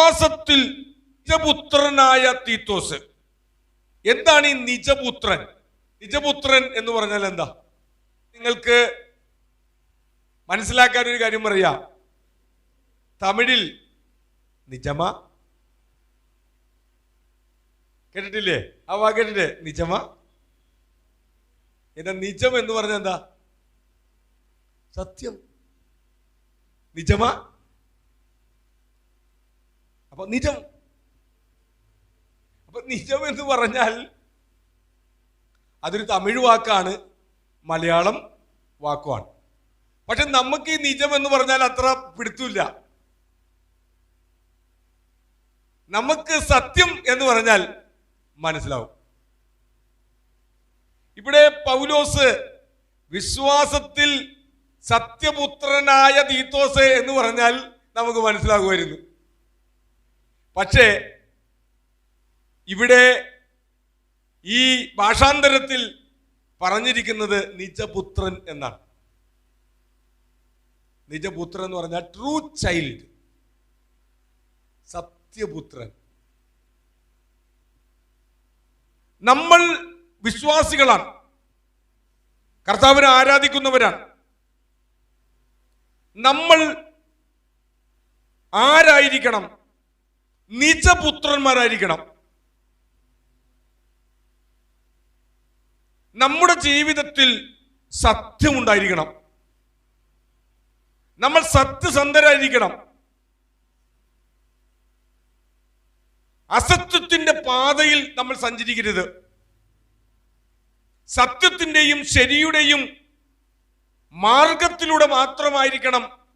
വിശ്വാസത്തിൽ നിജപുത്രനായ തീത്തോസ് എന്താണ് ഈ നിജപുത്രൻ? നിജപുത്രൻ എന്ന് പറഞ്ഞാൽ എന്താ? നിങ്ങൾക്ക് മനസ്സിലാക്കാൻ ഒരു കാര്യം പറയാ. തമിഴിൽ നിജമ. കേട്ടിട്ടില്ലേ? ആ വാ കേട്ടില്ലേ നിജമ. എന്താ നിജം എന്ന് പറഞ്ഞ എന്താ? സത്യം. നിജമ. അപ്പൊ നിജം. അപ്പൊ നിജം എന്ന് പറഞ്ഞാൽ അതൊരു തമിഴ് വാക്കാണ് മലയാളം വാക്കുമാണ് പക്ഷെ നമുക്ക് ഈ നിജം എന്ന് പറഞ്ഞാൽ അത്ര പിടുത്തില്ല നമുക്ക് സത്യം എന്ന് പറഞ്ഞാൽ മനസ്സിലാവും. ഇവിടെ പൗലോസ് വിശ്വാസത്തിൽ സത്യപുത്രനായ തീത്തോസ് എന്ന് പറഞ്ഞാൽ നമുക്ക് മനസ്സിലാകുമായിരുന്നു. പക്ഷേ ഇവിടെ ഈ ഭാഷാന്തരത്തിൽ പറഞ്ഞിരിക്കുന്നത് നിജപുത്രൻ എന്നാണ്. നിജപുത്രൻ എന്ന് പറഞ്ഞാൽ ട്രൂ ചൈൽഡ് സത്യപുത്രൻ. നമ്മൾ വിശ്വാസികളാണ്. കർത്താവിനെ ആരാധിക്കുന്നവരാണ്. നമ്മൾ ആരായിരിക്കണം? നിജപുത്രന്മാരായിരിക്കണം. നമ്മുടെ ജീവിതത്തിൽ സത്യമുണ്ടായിരിക്കണം. നമ്മൾ സത്യസന്ധരായിരിക്കണം. അസത്യത്തിന്റെ പാതയിൽ നമ്മൾ സഞ്ചരിക്കരുത്. സത്യത്തിന്റെയും ശരിയുടെയും മാർഗത്തിലൂടെ മാത്രമായിരിക്കണം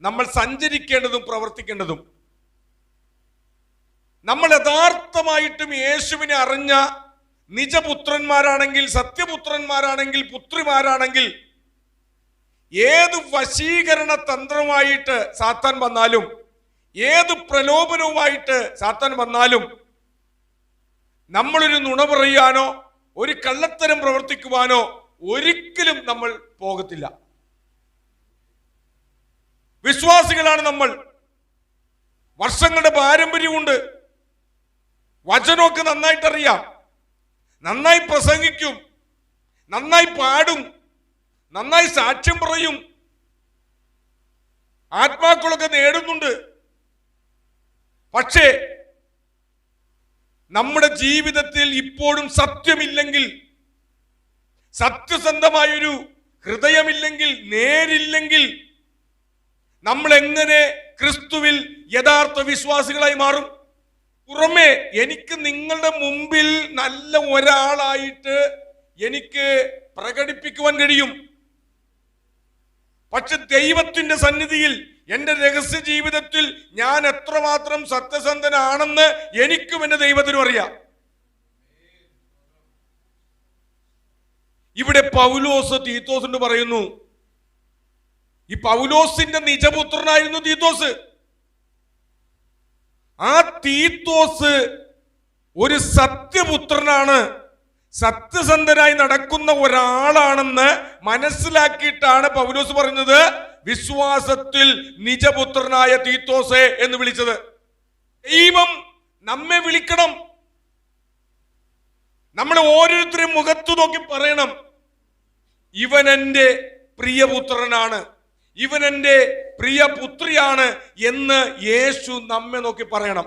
നമ്മൾ സഞ്ചരിക്കേണ്ടതും പ്രവർത്തിക്കേണ്ടതും. നമ്മൾ യഥാർത്ഥമായിട്ടും യേശുവിനെ അറിഞ്ഞ നിജപുത്രന്മാരാണെങ്കിൽ സത്യപുത്രന്മാരാണെങ്കിൽ പുത്രിമാരാണെങ്കിൽ ഏത് വശീകരണ തന്ത്രമായിട്ട് സാത്താൻ വന്നാലും ഏത് പ്രലോഭനവുമായിട്ട് സാത്താൻ വന്നാലും നമ്മളൊരു നുണ പറയാനോ ഒരു കള്ളത്തരം പ്രവർത്തിക്കുവാനോ ഒരിക്കലും നമ്മൾ പോകത്തില്ല. വിശ്വാസികളാണ് നമ്മൾ. വർഷങ്ങളുടെ പാരമ്പര്യമുണ്ട്. വചനമൊക്കെ നന്നായിട്ടറിയാം. നന്നായി പ്രസംഗിക്കും. നന്നായി പാടും. നന്നായി സാക്ഷ്യം പറയും. ആത്മാക്കളൊക്കെ നേടുന്നുണ്ട്. പക്ഷേ നമ്മുടെ ജീവിതത്തിൽ ഇപ്പോഴും സത്യമില്ലെങ്കിൽ സത്യസന്ധമായൊരു ഹൃദയമില്ലെങ്കിൽ നേരില്ലെങ്കിൽ നമ്മൾ എങ്ങനെ ക്രിസ്തുവിൽ യഥാർത്ഥ വിശ്വാസികളായി മാറും? പുറമെ എനിക്ക് നിങ്ങളുടെ മുമ്പിൽ നല്ല ഒരാളായിട്ട് എനിക്ക് പ്രകടിപ്പിക്കുവാൻ കഴിയും. പക്ഷെ ദൈവത്തിന്റെ സന്നിധിയിൽ എന്റെ രഹസ്യ ജീവിതത്തിൽ ഞാൻ എത്രമാത്രം സത്യസന്ധനാണെന്ന് എനിക്കും എന്റെ ദൈവത്തിനും അറിയാം. ഇവിടെ പൗലോസ് തീത്തോസിന് പറയുന്നു ഈ പൗലോസിന്റെ നിജപുത്രനായിരുന്നു തീത്തോസ്. ആ തീത്തോസ് ഒരു സത്യപുത്രനാണ്. സത്യസന്ധനായി നടക്കുന്ന ഒരാളാണെന്ന് മനസ്സിലാക്കിയിട്ടാണ് പൗലോസ് പറഞ്ഞത്. വിശ്വാസത്തിൽ നിജപുത്രനായ തീത്തോസെ എന്ന് വിളിച്ചത്. ദൈവം നമ്മെ വിളിക്കണം. നമ്മൾ ഓരോരുത്തരും മുഖത്തു നോക്കി പറയണം. ഇവൻ എന്റെ പ്രിയപുത്രനാണ്. ഇവൻ എന്റെ പ്രിയ പുത്രിയാണ് എന്ന് യേശു നമ്മെ നോക്കി പറയണം.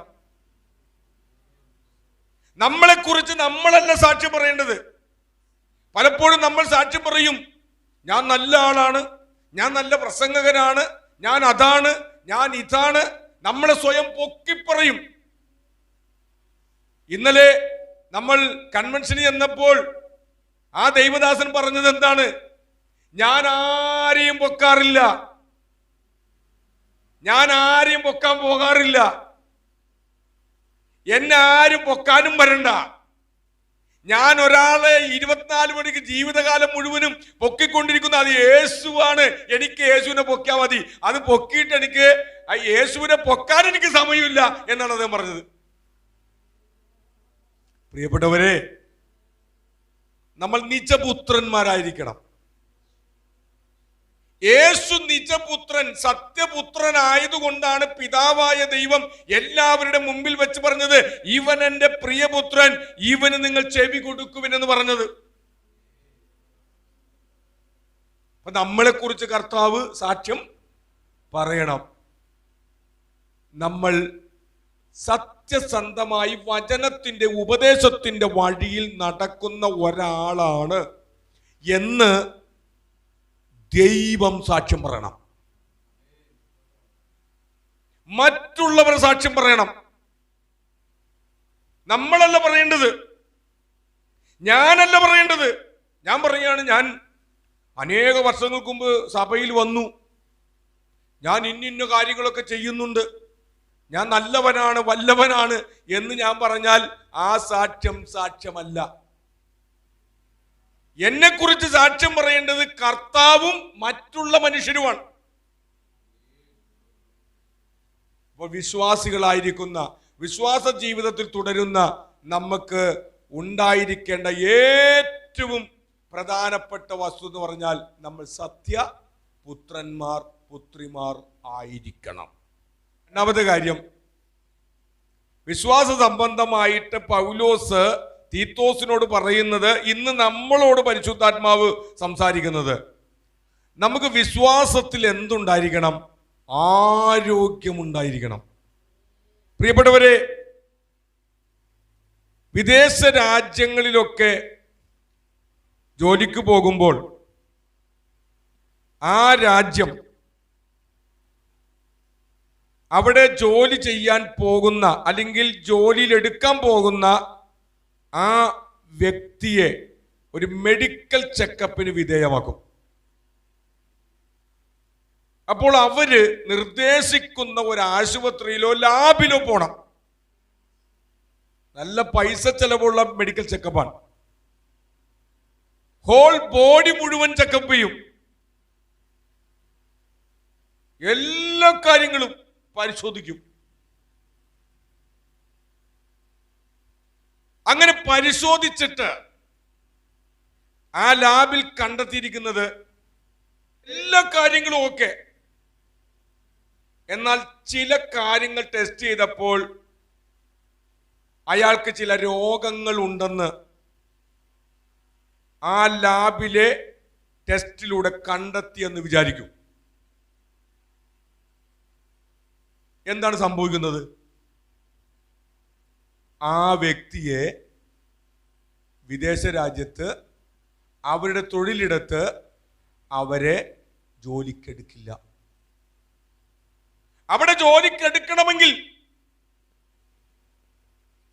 നമ്മളെക്കുറിച്ച് നമ്മളല്ല സാക്ഷ്യം പറയേണ്ടത്. പലപ്പോഴും നമ്മൾ സാക്ഷ്യം പറയും ഞാൻ നല്ല ആളാണ് ഞാൻ നല്ല പ്രസംഗകനാണ് ഞാൻ അതാണ് ഞാൻ ഇതാണ്. നമ്മളെ സ്വയം പൊക്കി പറയും. ഇന്നലെ നമ്മൾ കൺവെൻഷനിൽ ചെന്നപ്പോൾ ആ ദൈവദാസൻ പറഞ്ഞത് എന്താണ്? ഞാൻ ആരെയും പൊക്കാറില്ല. ഞാൻ ആരെയും പൊക്കാൻ പോകാറില്ല. എന്നെ ആരും പൊക്കാനും വരണ്ട. ഞാൻ ഒരാളെ ഇരുപത്തിനാല് മണിക്ക് ജീവിതകാലം മുഴുവനും പൊക്കിക്കൊണ്ടിരിക്കുന്ന അത് യേശുവാണ്. എനിക്ക് യേശുവിനെ പൊക്കിയാൽ മതി. അത് പൊക്കിയിട്ട് എനിക്ക് ആ യേശുവിനെ പൊക്കാൻ എനിക്ക് സമയമില്ല എന്നാണ് അദ്ദേഹം പറഞ്ഞത്. പ്രിയപ്പെട്ടവരെ നമ്മൾ നിജപുത്രന്മാരായിരിക്കണം യേശു നിജപുത്രൻ സത്യപുത്രനായതുകൊണ്ടാണ് പിതാവായ ദൈവം എല്ലാവരുടെ മുമ്പിൽ വെച്ച് പറഞ്ഞത് ഇവൻ എന്റെ പ്രിയപുത്രൻ ഇവന് നിങ്ങൾ ചെവി കൊടുക്കുവിനെന്ന് പറഞ്ഞത്. അപ്പൊ നമ്മളെ കുറിച്ച് കർത്താവ് സാക്ഷ്യം പറയണം. നമ്മൾ സത്യസന്ധമായി വചനത്തിന്റെ ഉപദേശത്തിന്റെ വഴിയിൽ നടക്കുന്ന ഒരാളാണ് എന്ന് ദൈവം സാക്ഷ്യം പറയണം. മറ്റുള്ളവർ സാക്ഷ്യം പറയണം. നമ്മളല്ല പറയേണ്ടത്. ഞാനല്ല പറയേണ്ടത്. ഞാൻ പറയുകയാണ് ഞാൻ അനേക വർഷങ്ങൾക്ക് മുമ്പ് സഭയിൽ വന്നു. ഞാൻ ഇന്നിന്ന കാര്യങ്ങളൊക്കെ ചെയ്യുന്നുണ്ട്. ഞാൻ നല്ലവനാണ് വല്ലവനാണ് എന്ന് ഞാൻ പറഞ്ഞാൽ ആ സാക്ഷ്യം സാക്ഷ്യമല്ല. എന്നെ കുറിച്ച് സാക്ഷ്യം പറയേണ്ടത് കർത്താവും മറ്റുള്ള മനുഷ്യരുമാണ്. അപ്പോൾ വിശ്വാസികളായിരിക്കുന്ന വിശ്വാസ ജീവിതത്തിൽ തുടരുന്ന നമുക്ക് ഉണ്ടായിരിക്കേണ്ട ഏറ്റവും പ്രധാനപ്പെട്ട വസ്തു എന്ന് പറഞ്ഞാൽ നമ്മൾ സത്യ പുത്രന്മാർ പുത്രിമാർ ആയിരിക്കണം. രണ്ടാമത്തെ കാര്യം വിശ്വാസ സംബന്ധമായിട്ട് പൗലോസ് തീത്തോസിനോട് പറയുന്നത് ഇന്ന് നമ്മളോട് പരിശുദ്ധാത്മാവ് സംസാരിക്കുന്നത്. നമുക്ക് വിശ്വാസത്തിൽ എന്തുണ്ടായിരിക്കണം? ആരോഗ്യമുണ്ടായിരിക്കണം. പ്രിയപ്പെട്ടവരെ വിദേശ രാജ്യങ്ങളിലൊക്കെ ജോലിക്ക് പോകുമ്പോൾ ആ രാജ്യം അവിടെ ജോലി ചെയ്യാൻ പോകുന്ന അല്ലെങ്കിൽ ജോലിയിലെടുക്കാൻ പോകുന്ന ആ വ്യക്തിയെ ഒരു മെഡിക്കൽ ചെക്കപ്പിന് വിധേയമാക്കും. അപ്പോൾ അവർ നിർദ്ദേശിക്കുന്ന ഒരു ആശുപത്രിയിലോ ലാബിലോ പോണം. നല്ല പൈസ ചെലവുള്ള മെഡിക്കൽ ചെക്കപ്പാണ് ഹോൾ ബോഡി മുഴുവൻ ചെക്കപ്പ് ചെയ്യും. എല്ലാ കാര്യങ്ങളും പരിശോധിക്കും. അങ്ങനെ പരിശോധിച്ചിട്ട് ആ ലാബിൽ കണ്ടെത്തിയിരിക്കുന്നത് എല്ലാ കാര്യങ്ങളും ഒക്കെ എന്നാൽ ചില കാര്യങ്ങൾ ടെസ്റ്റ് ചെയ്തപ്പോൾ അയാൾക്ക് ചില രോഗങ്ങൾ ഉണ്ടെന്ന് ആ ലാബിലെ ടെസ്റ്റിലൂടെ കണ്ടെത്തിയെന്ന് വിചാരിക്കും. എന്താണ് സംഭവിക്കുന്നത്? ആ വ്യക്തിയെ വിദേശ രാജ്യത്ത് അവരുടെ തൊഴിലിടത്ത് അവരെ ജോലിക്കെടുക്കില്ല. അവിടെ ജോലിക്കെടുക്കണമെങ്കിൽ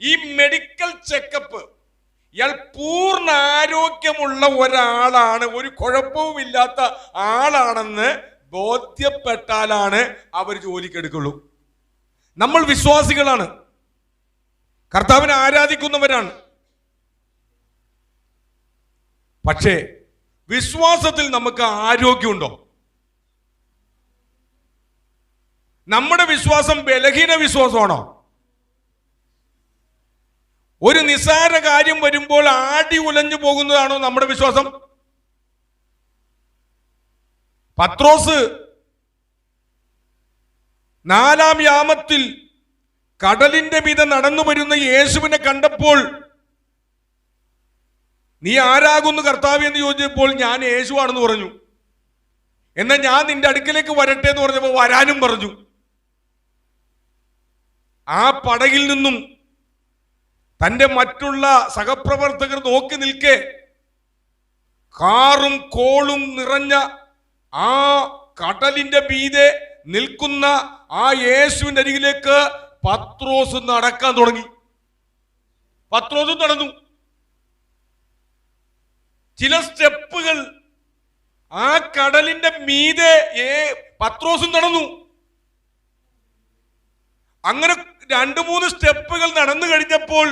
ഈ മെഡിക്കൽ ചെക്കപ്പ് ഇയാൾ പൂർണ ആരോഗ്യമുള്ള ഒരാളാണ് ഒരു കുഴപ്പവുമില്ലാത്ത ആളാണെന്ന് ബോധ്യപ്പെട്ടാലാണ് അവർ ജോലിക്കെടുക്കുള്ളൂ. നമ്മൾ വിശ്വാസികളാണ്. കർത്താവിനെ ആരാധിക്കുന്നവരാണ്. പക്ഷേ വിശ്വാസത്തിൽ നമുക്ക് ആരോഗ്യമുണ്ടോ? നമ്മുടെ വിശ്വാസം ബലഹീന വിശ്വാസമാണോ? ഒരു നിസ്സാര കാര്യം വരുമ്പോൾ ആടി ഉലഞ്ഞു പോകുന്നതാണോ നമ്മുടെ വിശ്വാസം? പത്രോസ് നാലാം യാമത്തിൽ കടലിന്റെ മീതെ നടന്നു വരുന്ന യേശുവിനെ കണ്ടപ്പോൾ നീ ആരാകുന്നു കർത്താവ്? എന്ന് ചോദിച്ചപ്പോൾ ഞാൻ യേശുവാണെന്ന് പറഞ്ഞു. എന്നാൽ ഞാൻ നിന്റെ അടുക്കലേക്ക് വരട്ടെ? എന്ന് പറഞ്ഞപ്പോൾ വരാനും പറഞ്ഞു. ആ പടകിൽ നിന്നും തന്റെ മറ്റുള്ള സഹപ്രവർത്തകർ നോക്കി നിൽക്കെ കാറും കോളും നിറഞ്ഞ ആ കടലിന്റെ മീതെ നിൽക്കുന്ന ആ യേശുവിന്റെ അരികിലേക്ക് പത്രോസ് നടക്കാൻ തുടങ്ങി. പത്രോസ് നടന്നു. ചില സ്റ്റെപ്പുകൾ ആ കടലിന്റെ മീതെ ഏ പത്രോസും നടന്നു. അങ്ങനെ രണ്ടു മൂന്ന് സ്റ്റെപ്പുകൾ നടന്നു കഴിഞ്ഞപ്പോൾ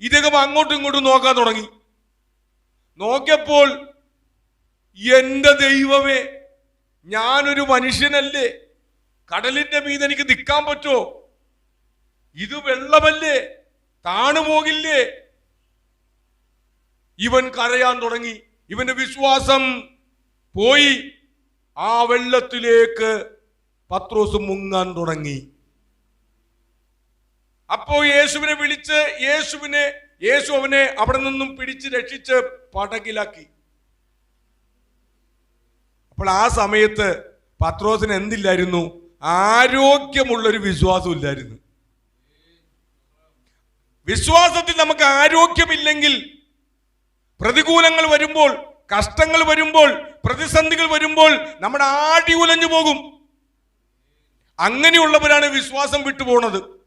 ഇദ്ദേഹം അങ്ങോട്ടും ഇങ്ങോട്ടും നോക്കാൻ തുടങ്ങി. നോക്കിയപ്പോൾ എന്റെ ദൈവമേ ഞാനൊരു മനുഷ്യനല്ലേ? കടലിന്റെ മീതെ എനിക്ക് നിൽക്കാൻ പറ്റുമോ? ഇത് വെള്ളമല്ലേ? താണുപോകില്ലേ ഇവൻ കരയാൻ തുടങ്ങി. ഇവന്റെ വിശ്വാസം പോയി. ആ വെള്ളത്തിലേക്ക് പത്രോസ് മുങ്ങാൻ തുടങ്ങി. അപ്പോ യേശുവിനെ വിളിച്ച് യേശുവിനെ യേശു അവനെ അവിടെ നിന്നും പിടിച്ച് രക്ഷിച്ച് പടകിലാക്കി. അപ്പോൾ ആ സമയത്ത് പത്രോസിന് എന്തില്ലായിരുന്നു? ആരോഗ്യമുള്ളൊരു വിശ്വാസം ഇല്ലായിരുന്നു. വിശ്വാസത്തിൽ നമുക്ക് ആരോഗ്യമില്ലെങ്കിൽ പ്രതികൂലങ്ങൾ വരുമ്പോൾ കഷ്ടങ്ങൾ വരുമ്പോൾ പ്രതിസന്ധികൾ വരുമ്പോൾ നമ്മുടെ ആടി ഉലഞ്ഞു പോകും. അങ്ങനെയുള്ളവരാണ് വിശ്വാസം വിട്ടുപോണത്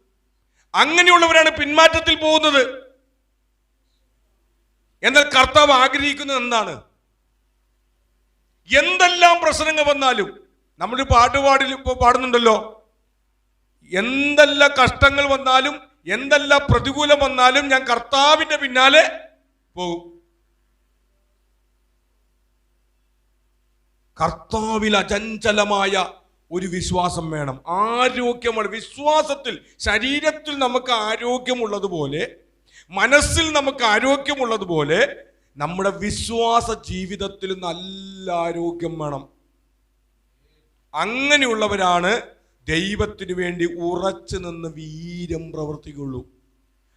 അങ്ങനെയുള്ളവരാണ് പിന്മാറ്റത്തിൽ പോകുന്നത്. എന്നാൽ കർത്താവ് ആഗ്രഹിക്കുന്നത് എന്താണ്? എന്തെല്ലാം പ്രശ്നങ്ങൾ വന്നാലും നമ്മൾ പാട്ട് പാടി ഇപ്പോൾ പാടുന്നുണ്ടല്ലോ. എന്തെല്ലാം കഷ്ടങ്ങൾ വന്നാലും എന്തെല്ലാം പ്രതികൂലം വന്നാലും ഞാൻ കർത്താവിന്റെ പിന്നാലെ പോകും. കർത്താവിൽ അചഞ്ചലമായ ഒരു വിശ്വാസം വേണം. ആരോഗ്യമാണ്. വിശ്വാസത്തിൽ ശരീരത്തിൽ നമുക്ക് ആരോഗ്യമുള്ളതുപോലെ മനസ്സിൽ നമുക്ക് ആരോഗ്യമുള്ളതുപോലെ നമ്മുടെ വിശ്വാസ ജീവിതത്തിൽ നല്ല ആരോഗ്യം വേണം. അങ്ങനെയുള്ളവരാണ് ദൈവത്തിന് വേണ്ടി ഉറച്ചു നിന്ന് വീരം പ്രവർത്തിക്കുള്ളൂ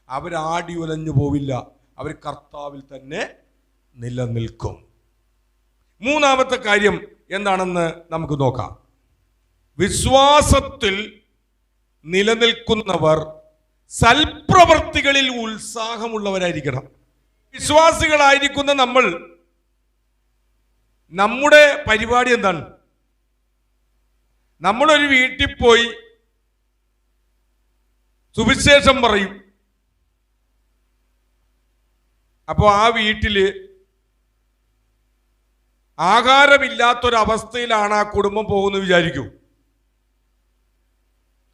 അവരാടി ഉലഞ്ഞു പോവില്ല. അവർ കർത്താവിൽ തന്നെ നിലനിൽക്കും. മൂന്നാമത്തെ കാര്യം എന്താണെന്ന് നമുക്ക് നോക്കാം. വിശ്വാസത്തിൽ നിലനിൽക്കുന്നവർ സൽപ്രവർത്തികളിൽ ഉത്സാഹമുള്ളവരായിരിക്കണം. വിശ്വാസികളായിരിക്കുന്ന നമ്മൾ നമ്മുടെ പരിപാടി എന്താണ്? നമ്മളൊരു വീട്ടിൽ പോയി സുവിശേഷം പറയും. അപ്പോൾ ആ വീട്ടിൽ ആഹാരമില്ലാത്തൊരവസ്ഥയിലാണ് ആ കുടുംബം പോകുന്നത് വിചാരിക്കൂ.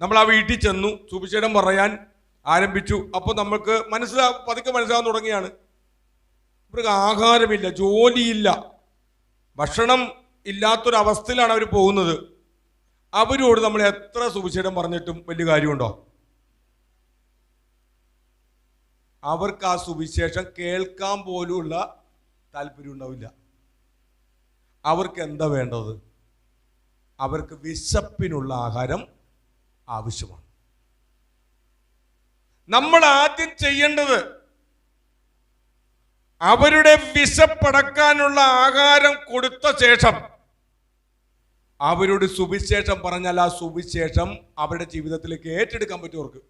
നമ്മൾ ആ വീട്ടിൽ ചെന്നു സുവിശേഷം പറയാൻ ആരംഭിച്ചു. അപ്പോൾ നമ്മൾക്ക് മനസ്സിലാ പതുക്കെ മനസ്സിലാവാൻ തുടങ്ങിയാണ്. ഇവർക്ക് ആഹാരമില്ല ജോലിയില്ല. ഭക്ഷണം ഇല്ലാത്തൊരവസ്ഥയിലാണ് അവർ പോകുന്നത്. അവരോട് നമ്മൾ എത്ര സുവിശേഷം പറഞ്ഞിട്ടും വലിയ കാര്യമുണ്ടോ? അവർക്ക് ആ സുവിശേഷം കേൾക്കാൻ പോലുമുള്ള താല്പര്യം ഉണ്ടാവില്ല. അവർക്ക് എന്താ വേണ്ടത്? അവർക്ക് വിശപ്പിനുള്ള ആഹാരം ആവശ്യമാണ്. നമ്മൾ ആദ്യം ചെയ്യേണ്ടത് അവരുടെ വിശപ്പടക്കാനുള്ള ആഹാരം കൊടുത്ത ശേഷം അവരോട് സുവിശേഷം പറഞ്ഞാൽ ആ സുവിശേഷം അവരുടെ ജീവിതത്തിലേക്ക് ഏറ്റെടുക്കാൻ പറ്റുമവർക്ക്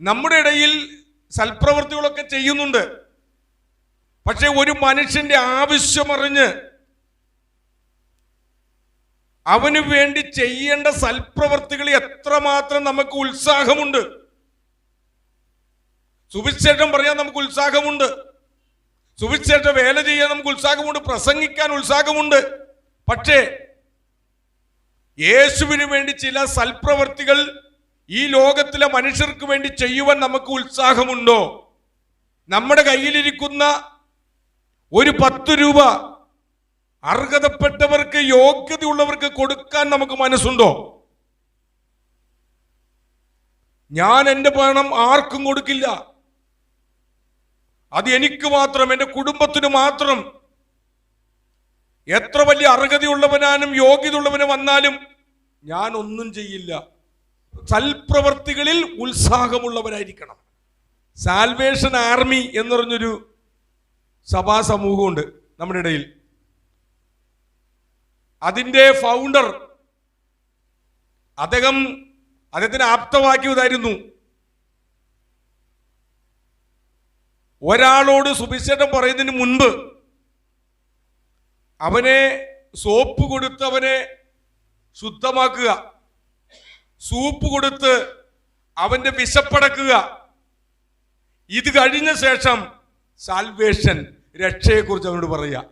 നമ്മുടെ ഇടയിൽ സൽപ്രവൃത്തികളൊക്കെ ചെയ്യുന്നുണ്ട്. പക്ഷെ ഒരു മനുഷ്യന്റെ ആവശ്യമറിഞ്ഞ് അവന് വേണ്ടി ചെയ്യേണ്ട സൽപ്രവർത്തികൾ എത്രമാത്രം നമുക്ക് ഉത്സാഹമുണ്ട്. സുവിശേഷം പറയാൻ നമുക്ക് ഉത്സാഹമുണ്ട്. സുവിശേഷ വേല ചെയ്യാൻ നമുക്ക് ഉത്സാഹമുണ്ട്. പ്രസംഗിക്കാൻ ഉത്സാഹമുണ്ട്. പക്ഷേ യേശുവിന് വേണ്ടി ചില സൽപ്രവർത്തികൾ ഈ ലോകത്തിലെ മനുഷ്യർക്ക് വേണ്ടി ചെയ്യുവാൻ നമുക്ക് ഉത്സാഹമുണ്ടോ? നമ്മുടെ കയ്യിലിരിക്കുന്ന ഒരു പത്ത് രൂപ അർഹതപ്പെട്ടവർക്ക് യോഗ്യതയുള്ളവർക്ക് കൊടുക്കാൻ നമുക്ക് മനസ്സുണ്ടോ? ഞാൻ എന്റെ പണം ആർക്കും കൊടുക്കില്ല. അത് എനിക്ക് മാത്രം എന്റെ കുടുംബത്തിന് മാത്രം എത്ര വലിയ അർഹതയുള്ളവനാനും യോഗ്യതയുള്ളവനും വന്നാലും ഞാൻ ഒന്നും ചെയ്യില്ല. സൽപ്രവർത്തികളിൽ ഉത്സാഹമുള്ളവരായിരിക്കണം. സാൽവേഷൻ ആർമി എന്ന് പറഞ്ഞൊരു സഭാ സമൂഹമുണ്ട് നമ്മുടെ ഇടയിൽ. അതിന്റെ ഫൗണ്ടർ അദ്ദേഹം അദ്ദേഹത്തിന് ആപ്തമാക്കിയതായിരുന്നു. ഒരാളോട് സുവിശേഷം പറയുന്നതിന് മുൻപ് അവനെ സോപ്പ് കൊടുത്ത് അവനെ ശുദ്ധമാക്കുക. സൂപ്പ് കൊടുത്ത് അവന്റെ വിശപ്പടക്കുക. ഇത് കഴിഞ്ഞ ശേഷം സാൽവേഷൻ രക്ഷയെക്കുറിച്ച് അവനോട് പറയുക.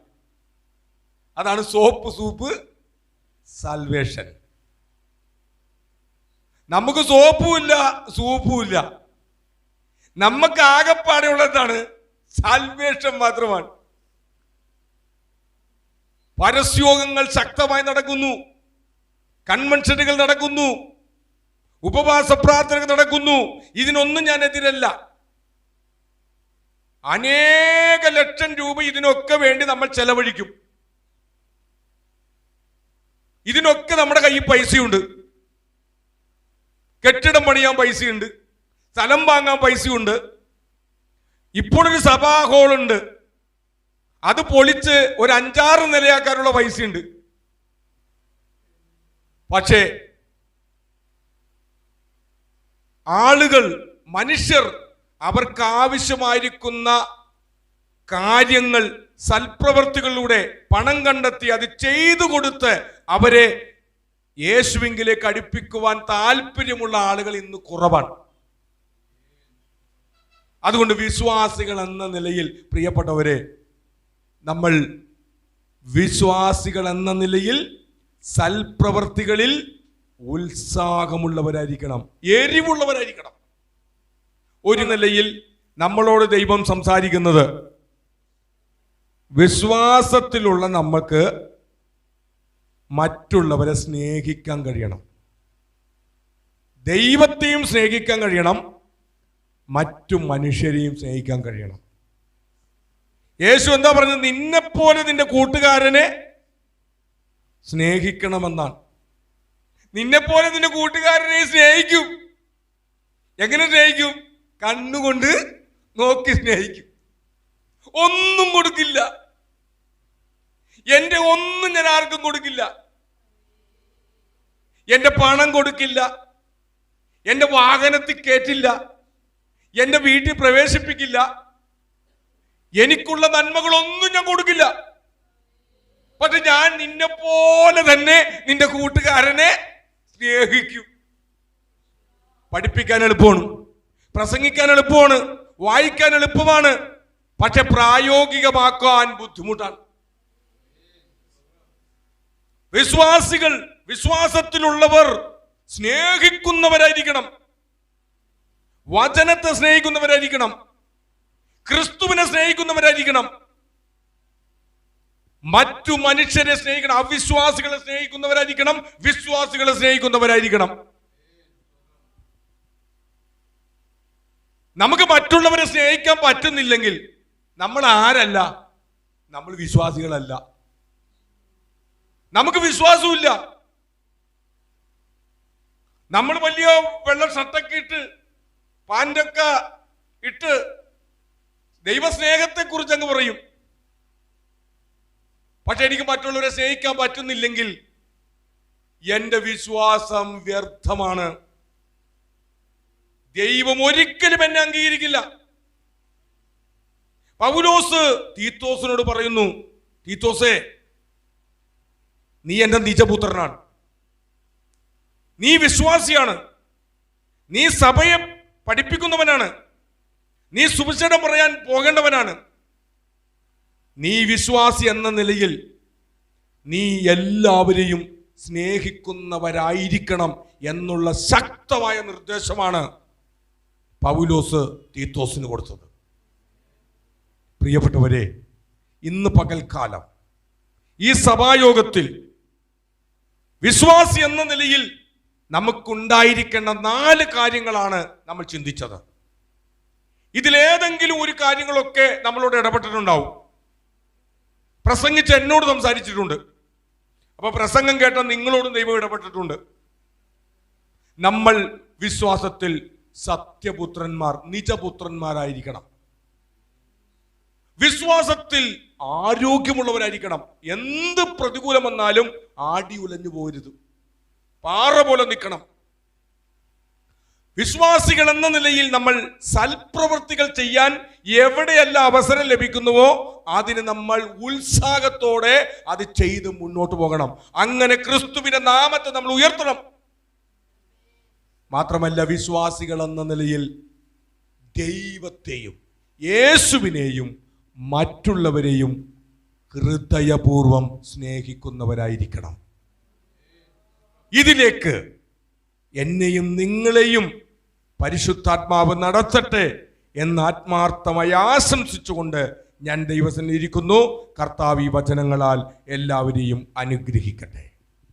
അതാണ് സോപ്പ് സൂപ്പ് സാൽവേഷൻ നമുക്ക് സോപ്പുമില്ല സൂപ്പുമില്ല നമുക്ക് ആകെപ്പാടെയുള്ളതാണ് സാൽവേഷൻ മാത്രമാണ്. പരസ്യോഗങ്ങൾ ശക്തമായി നടക്കുന്നു. കൺവെൻഷനുകൾ നടക്കുന്നു. ഉപവാസ പ്രാർത്ഥനകൾ നടക്കുന്നു. ഇതിനൊന്നും ഞാൻ എതിരല്ല. അനേക ലക്ഷം രൂപ ഇതിനൊക്കെ വേണ്ടി നമ്മൾ ചെലവഴിക്കും. ഇതിനൊക്കെ നമ്മുടെ കയ്യിൽ പൈസയുണ്ട്. കെട്ടിടം പണിയാൻ പൈസയുണ്ട്. സ്ഥലം വാങ്ങാൻ പൈസയുണ്ട്. ഇപ്പോഴൊരു സഭാ ഹോളുണ്ട്. അത് പൊളിച്ച് ഒരു അഞ്ചാറ് നിലയാക്കാനുള്ള പൈസയുണ്ട്. പക്ഷേ ആളുകൾ മനുഷ്യർ അവർക്ക് ആവശ്യമായിരിക്കുന്ന കാര്യങ്ങൾ സൽപ്രവർത്തികളിലൂടെ പണം കണ്ടെത്തി അത് ചെയ്തു കൊടുത്ത് അവരെ യേശുവിങ്കിലേക്ക് അടുപ്പിക്കുവാൻ താല്പര്യമുള്ള ആളുകൾ ഇന്ന് കുറവാണ്. അതുകൊണ്ട് വിശ്വാസികൾ എന്ന നിലയിൽ പ്രിയപ്പെട്ടവരെ നമ്മൾ വിശ്വാസികൾ എന്ന നിലയിൽ സൽപ്രവർത്തികളിൽ ഉത്സാഹമുള്ളവരായിരിക്കണം എരിവുള്ളവരായിരിക്കണം. ഒരു നിലയിൽ നമ്മളോട് ദൈവം സംസാരിക്കുന്നത് വിശ്വാസത്തിലുള്ള നമ്മൾക്ക് മറ്റുള്ളവരെ സ്നേഹിക്കാൻ കഴിയണം. ദൈവത്തെയും സ്നേഹിക്കാൻ കഴിയണം മറ്റു മനുഷ്യരെയും സ്നേഹിക്കാൻ കഴിയണം. യേശു എന്താ പറഞ്ഞത്? നിന്നെപ്പോലെ നിന്റെ കൂട്ടുകാരനെ സ്നേഹിക്കണമെന്നാണ്. നിന്നെപ്പോലെ നിന്റെ കൂട്ടുകാരനെ സ്നേഹിക്കും. എങ്ങനെ സ്നേഹിക്കും? കണ്ണുകൊണ്ട് നോക്കി സ്നേഹിക്കും. ഒന്നും കൊടുക്കില്ല എന്റെ ഒന്നും ഞാൻ ആർക്കും കൊടുക്കില്ല. എന്റെ പണം കൊടുക്കില്ല. എന്റെ വാഹനത്തിൽ കയറ്റില്ല. എന്റെ വീട്ടിൽ പ്രവേശിപ്പിക്കില്ല. എനിക്കുള്ള നന്മകളൊന്നും ഞാൻ കൊടുക്കില്ല. പക്ഷെ ഞാൻ നിന്നെ പോലെ തന്നെ നിന്റെ കൂട്ടുകാരനെ സ്നേഹിക്കും. പഠിപ്പിക്കാൻ എളുപ്പമാണ്. പ്രസംഗിക്കാൻ എളുപ്പമാണ്. വായിക്കാൻ എളുപ്പമാണ്. പക്ഷെ പ്രായോഗികമാക്കാൻ ബുദ്ധിമുട്ടാണ്. വിശ്വാസികൾ വിശ്വാസത്തിലുള്ളവർ സ്നേഹിക്കുന്നവരായിരിക്കണം. വചനത്തെ സ്നേഹിക്കുന്നവരായിരിക്കണം. ക്രിസ്തുവിനെ സ്നേഹിക്കുന്നവരായിരിക്കണം. മറ്റു മനുഷ്യരെ സ്നേഹിക്കണം. അവിശ്വാസികളെ സ്നേഹിക്കുന്നവരായിരിക്കണം. വിശ്വാസികളെ സ്നേഹിക്കുന്നവരായിരിക്കണം. നമുക്ക് മറ്റുള്ളവരെ സ്നേഹിക്കാൻ പറ്റുന്നില്ലെങ്കിൽ നമ്മൾ ആരല്ല? നമ്മൾ വിശ്വാസികളല്ല. നമുക്ക് വിശ്വാസമില്ല നമ്മൾ വലിയ വെള്ളം ഷർട്ടൊക്കെ ഇട്ട് പാന്റൊക്കെ ഇട്ട് ദൈവസ്നേഹത്തെ കുറിച്ച് അങ്ങ് പറയും. പക്ഷെ എനിക്ക് മറ്റുള്ളവരെ സ്നേഹിക്കാൻ പറ്റുന്നില്ലെങ്കിൽ എന്റെ വിശ്വാസം വ്യർത്ഥമാണ്. ദൈവം ഒരിക്കലും എന്നെ അംഗീകരിക്കില്ല. പൗലോസ് തീത്തോസിനോട് പറയുന്നു തീത്തോസേ നീ എന്റെ നിജപുത്രനാണ്. നീ വിശ്വാസിയാണ്. നീ സഭയെ പഠിപ്പിക്കുന്നവനാണ്. നീ സുവിശേഷം പറയാൻ പോകേണ്ടവനാണ്. നീ വിശ്വാസി എന്ന നിലയിൽ നീ എല്ലാവരെയും സ്നേഹിക്കുന്നവരായിരിക്കണം എന്നുള്ള ശക്തമായ നിർദ്ദേശമാണ് പൗലോസ് തീത്തോസിന് കൊടുത്തത്. പ്രിയപ്പെട്ടവരെ ഇന്ന് പകൽക്കാലം ഈ സഭായോഗത്തിൽ വിശ്വാസി എന്ന നിലയിൽ നമുക്കുണ്ടായിരിക്കേണ്ട നാല് കാര്യങ്ങളാണ് നമ്മൾ ചിന്തിച്ചത്. ഇതിലേതെങ്കിലും ഒരു കാര്യങ്ങളൊക്കെ നമ്മളോട് ഇടപെട്ടിട്ടുണ്ടാവും. പ്രസംഗിച്ച് എന്നോട് സംസാരിച്ചിട്ടുണ്ട്. അപ്പൊ പ്രസംഗം കേട്ട നിങ്ങളോടും ദൈവം ഇടപെട്ടിട്ടുണ്ട്. നമ്മൾ വിശ്വാസത്തിൽ സത്യപുത്രന്മാർ നിജപുത്രന്മാരായിരിക്കണം. വിശ്വാസത്തിൽ ആരോഗ്യമുള്ളവരായിരിക്കണം. എന്ത് പ്രതികൂലം വന്നാലും ആടി ഉലഞ്ഞു പോരുത്. പാറ പോലെ നിൽക്കണം. വിശ്വാസികൾ എന്ന നിലയിൽ നമ്മൾ സൽപ്രവൃത്തികൾ ചെയ്യാൻ എവിടെയല്ല അവസരം ലഭിക്കുന്നുവോ അതിന് നമ്മൾ ഉത്സാഹത്തോടെ അത് ചെയ്ത് മുന്നോട്ട് പോകണം. അങ്ങനെ ക്രിസ്തുവിന്റെ നാമത്തെ നമ്മൾ ഉയർത്തണം. മാത്രമല്ല വിശ്വാസികൾ എന്ന നിലയിൽ ദൈവത്തെയും യേശുവിനെയും മറ്റുള്ളവരെയും ഹൃദയപൂർവം സ്നേഹിക്കുന്നവരായിരിക്കണം. ഇതിലേക്ക് എന്നെയും നിങ്ങളെയും പരിശുദ്ധാത്മാവ് നടത്തട്ടെ എന്ന് ആത്മാർത്ഥമായി ആശംസിച്ചുകൊണ്ട് ഞാൻ ദൈവസനിരിക്കുന്നു കർത്താവ് ഈ വചനങ്ങളാൽ എല്ലാവരെയും അനുഗ്രഹിക്കട്ടെ.